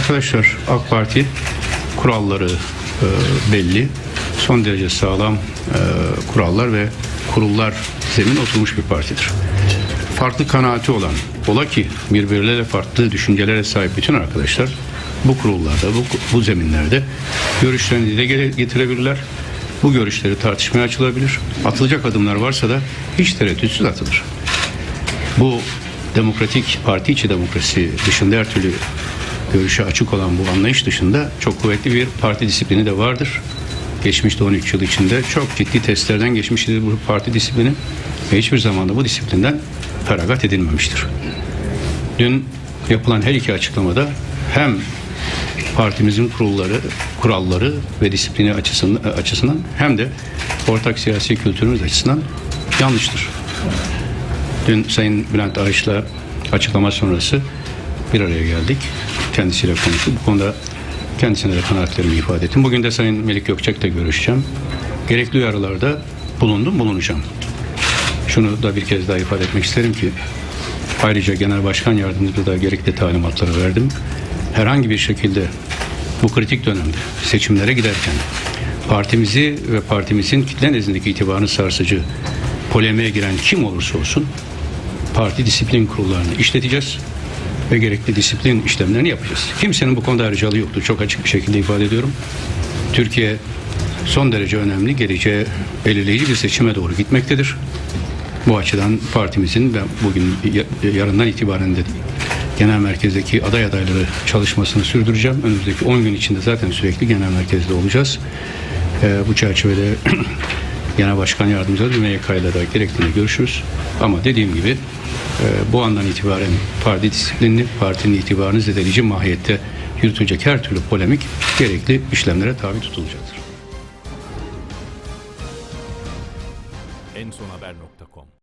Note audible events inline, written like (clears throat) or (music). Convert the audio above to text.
Arkadaşlar AK Parti kuralları e, belli. Son derece sağlam e, kurallar ve kurullar zemin oturmuş bir partidir. Farklı kanaati olan, ola ki birbirleriyle farklı düşüncelere sahip bütün arkadaşlar bu kurullarda, bu, bu zeminlerde görüşlerini dile getirebilirler. Bu görüşleri tartışmaya açılabilir. Atılacak adımlar varsa da hiç tereddütsüz atılır. Bu demokratik parti içi demokrasi dışında her türlü görüşe açık olan bu anlayış dışında çok kuvvetli bir parti disiplini de vardır. Geçmişte 13 yıl içinde çok ciddi testlerden geçmiştir bu parti disiplini ve hiçbir zaman da bu disiplinden feragat edilmemiştir. Dün yapılan her iki açıklamada hem partimizin kurulları, kuralları ve disiplini açısından, açısından hem de ortak siyasi kültürümüz açısından yanlıştır. Dün Sayın Bülent Arış'la açıklama sonrası bir araya geldik. Kendisiyle konuştuk. Bu konuda kendisine de kanaatlerimi ifade ettim. Bugün de Sayın Melik Gökçek'le görüşeceğim. Gerekli uyarılarda bulundum, bulunacağım. Şunu da bir kez daha ifade etmek isterim ki ayrıca Genel Başkan Yardımcımıza da gerekli talimatları verdim. Herhangi bir şekilde bu kritik dönemde seçimlere giderken partimizi ve partimizin kitle nezdindeki itibarını sarsıcı polemiğe giren kim olursa olsun parti disiplin kurullarını işleteceğiz ve gerekli disiplin işlemlerini yapacağız. Kimsenin bu konuda ayrıcalığı yoktur. Çok açık bir şekilde ifade ediyorum. Türkiye son derece önemli, geleceğe belirleyici bir seçime doğru gitmektedir. Bu açıdan partimizin ben bugün ya- yarından itibaren de genel merkezdeki aday adayları çalışmasını sürdüreceğim. Önümüzdeki 10 gün içinde zaten sürekli genel merkezde olacağız. Ee, bu çerçevede (clears throat) Genel Başkan Yardımcısı ve MYK'yla da gerektiğini görüşürüz. Ama dediğim gibi e, bu andan itibaren parti disiplinini, partinin itibarını zedeleyici mahiyette yürütülecek her türlü polemik gerekli işlemlere tabi tutulacaktır. ensonhaber.com